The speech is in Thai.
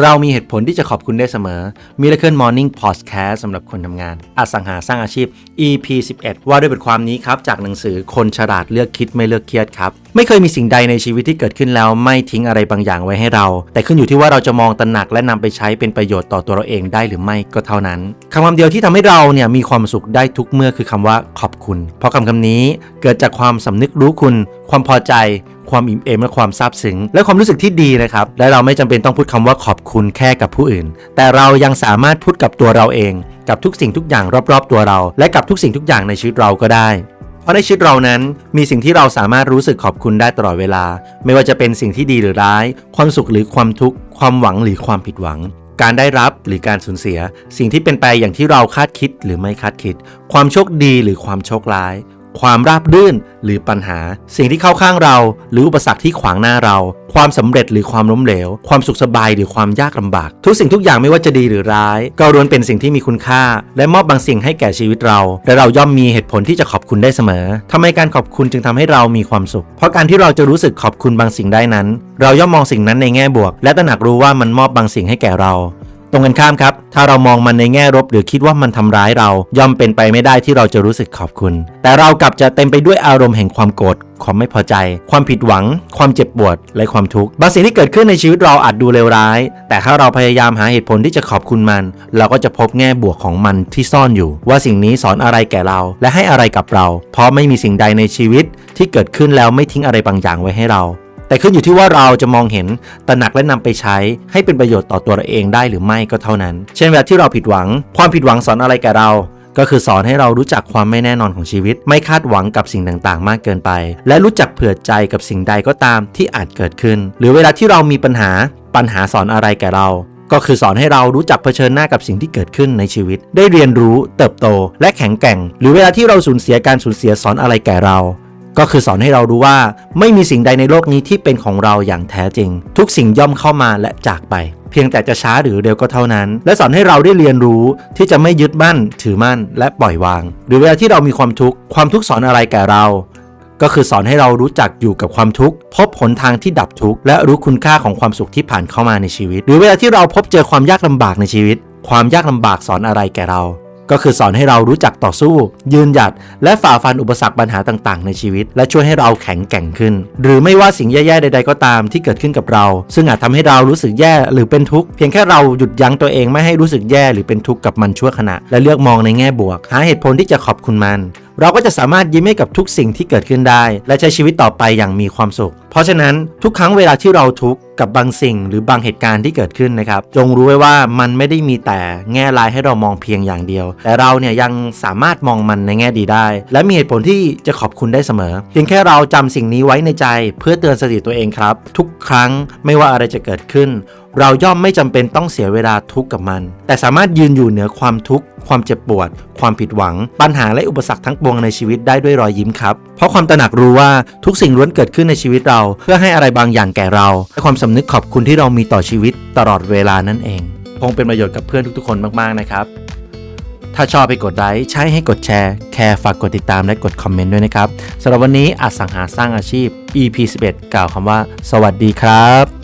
เรามีเหตุผลที่จะขอบคุณได้เสมอ Miracle Morning Podcast สำหรับคนทำงาน อสังหาสร้างอาชีพ EP 11 ว่าด้วยบทความนี้ครับ จากหนังสือคนฉลาดเลือกคิดไม่เลือกเครียดครับ ไม่เคยมีสิ่งใดในชีวิตที่เกิดขึ้นแล้วไม่ทิ้งอะไรบางอย่างไว้ให้เรา แต่ขึ้นอยู่ที่ว่าเราจะมองตระหนักและนำไปใช้เป็นประโยชน์ต่อตัวเราเองได้หรือไม่ก็เท่านั้นคำคำเดียวที่ทำให้เราเนี่ยมีความสุขได้ทุกเมื่อคือคำว่าขอบคุณ เพราะคำคำนี้เกิดจากความสำนึกรู้คุณ ความพอใจ ความอิ่มเอมและความซาบซึ้งและความรู้สึกที่ดีนะครับ และเราไม่จำเป็นต้องพูดคำว่าขอบคุณแค่กับผู้อื่น แต่เรายังสามารถพูดกับตัวเราเอง กับทุกสิ่งทุกอย่างรอบๆ ตัวเรา และกับทุกสิ่งทุกอย่างในชีวิตเราก็ได้เพราะในชีวิตเรานั้นมีสิ่งที่เราสามารถรู้สึกขอบคุณได้ตลอดเวลา ไม่ว่าจะเป็นสิ่งที่ดีหรือร้าย ความสุขหรือความทุกข์ ความหวังหรือความผิดหวัง การได้รับหรือการสูญเสีย สิ่งที่เป็นไปอย่างที่เราคาดคิดหรือไม่คาดคิด ความโชคดีหรือความโชคร้าย ความราบรื่น หรือปัญหา สิ่งที่เข้าข้างเรา หรืออุปสรรคที่ขวางหน้าเรา ความสำเร็จหรือความล้มเหลว ความสุขสบายหรือความยากลำบาก ทุกสิ่งทุกอย่างไม่ว่าจะดีหรือร้าย ก็ล้วนเป็นสิ่งที่มีคุณค่า และมอบบางสิ่งให้แก่ชีวิตเรา และเราย่อมมีเหตุผลที่จะขอบคุณได้เสมอทำไมการขอบคุณจึงทำให้เรามีความสุข เพราะการที่เราจะรู้สึกขอบคุณบางสิ่งได้นั้น เราย่อมมองสิ่งนั้นในแง่บวก และตระหนักรู้ว่ามันมอบบางสิ่งให้แก่เรา ตรงกันข้ามครับ ถ้าเรามองมันในแง่ลบหรือคิดว่ามันทำร้ายเรา ย่อมเป็นไปไม่ได้ที่เราจะรู้สึกขอบคุณ แต่เรากลับจะเต็มไปด้วยอารมณ์แห่งความโกรธ ความไม่พอใจ ความผิดหวัง ความเจ็บปวด และความทุกข์ บางสิ่งที่เกิดขึ้นในชีวิตเราอาจดูเลวร้าย แต่ถ้าเราพยายามหาเหตุผลที่จะขอบคุณมัน เราก็จะพบแง่บวกของมันที่ซ่อนอยู่ ว่าสิ่งนี้สอนอะไรแก่เรา และให้อะไรกับเรา เพราะไม่มีสิ่งใดในชีวิตที่เกิดขึ้นแล้วไม่ทิ้งอะไรบางอย่างไว้ให้เรา แต่ขึ้นอยู่ที่ว่าเราจะมองเห็นตระหนักและนำไปใช้ให้เป็นประโยชน์ต่อตัวเราเองได้หรือไม่ก็เท่านั้น เช่นเวลาที่เราผิดหวัง ความผิดหวังสอนอะไรแก่เราก็คือสอนให้เรารู้จักความไม่แน่นอนของชีวิต ไม่คาดหวังกับสิ่งต่างๆ มากเกินไป และรู้จักเผื่อใจกับสิ่งใดก็ตามที่อาจเกิดขึ้น หรือเวลาที่เรามีปัญหา ปัญหาสอนอะไรแก่เรา ก็คือสอนให้เรารู้จักเผชิญหน้ากับสิ่งที่เกิดขึ้นในชีวิต ได้เรียนรู้ เติบโต และแข็งแกร่ง หรือเวลาที่เราสูญเสียการสูญเสียสอนอะไรแก่เรา ก็คือสอนให้เรารู้ว่า ไม่มีสิ่งใดในโลกนี้ที่เป็นของเราอย่างแท้จริง ทุกสิ่งย่อมเข้ามาและจากไป เพียงแต่จะช้าหรือเร็วก็เท่านั้น และสอนให้เราได้เรียนรู้ที่จะไม่ยึดมั่น ถือมั่น และปล่อยวาง หรือเวลาที่เรามีความทุกข์ความทุกข์สอนอะไรแก่เราก็คือสอนให้เรารู้จักอยู่กับความทุกข์ พบหนทางที่ดับทุกข์ และรู้คุณค่าของความสุขที่ผ่านเข้ามาในชีวิต หรือเวลาที่เราพบเจอความยากลำบากในชีวิต ความยากลำบากสอนอะไรแก่เรา ก็คือสอนให้เรารู้จักต่อสู้ ยืนหยัด และฝ่าฟันอุปสรรคปัญหาต่างๆ ในชีวิต และช่วยให้เราแข็งแกร่งขึ้น หรือไม่ว่าสิ่งแย่ๆใด ๆ ก็ตามที่เกิดขึ้นกับเรา ซึ่งอาจทำให้เรารู้สึกแย่หรือเป็นทุกข์เพียงแค่เราหยุดยั้งตัวเองไม่ให้รู้สึกแย่หรือเป็นทุกข์กับมันชั่วขณะ และเลือกมองในแง่บวก หาเหตุผลที่จะขอบคุณมันเราก็จะสามารถยิ้มให้กับทุกสิ่งที่เกิดขึ้นได้ และใช้ชีวิตต่อไปอย่างมีความสุข เพราะฉะนั้นทุกครั้งเวลาที่เราทุกข์ กับบางสิ่งหรือบางเหตุการณ์ที่เกิดขึ้นนะครับ จงรู้ไว้ว่ามันไม่ได้มีแต่แง่ร้ายให้เรามองเพียงอย่างเดียว แต่เราเนี่ยยังสามารถมองมันในแง่ดีได้ และมีเหตุผลที่จะขอบคุณได้เสมอ เพียงแค่เราจำสิ่งนี้ไว้ในใจ เพื่อเตือนสติตัวเองครับ ทุกครั้งไม่ว่าอะไรจะเกิดขึ้น เราย่อมไม่จำเป็นต้องเสียเวลาทุกข์กับมัน แต่สามารถยืนอยู่เหนือความทุกข์ความเจ็บปวด ความผิดหวัง ปัญหาและอุปสรรคทั้งปวงในชีวิตได้ด้วยรอยยิ้มครับเพราะความตระหนักรู้ว่าทุกสิ่งล้วนเกิดขึ้นในชีวิตเรา เพื่อให้อะไรบางอย่างแก่เราและความสำนึกขอบคุณที่เรามีต่อชีวิตตลอดเวลานั่นเอง คงเป็นประโยชน์กับเพื่อนทุกๆคนมากๆนะครับ ถ้าชอบไปกดไลค์ใช้ให้กดแชร์ แคร์ฝากกดติดตามและกดคอมเมนต์ด้วยนะครับสำหรับวันนี้อสังหาสร้างอาชีพ EP 11กล่าวคำว่า สวัสดีครับ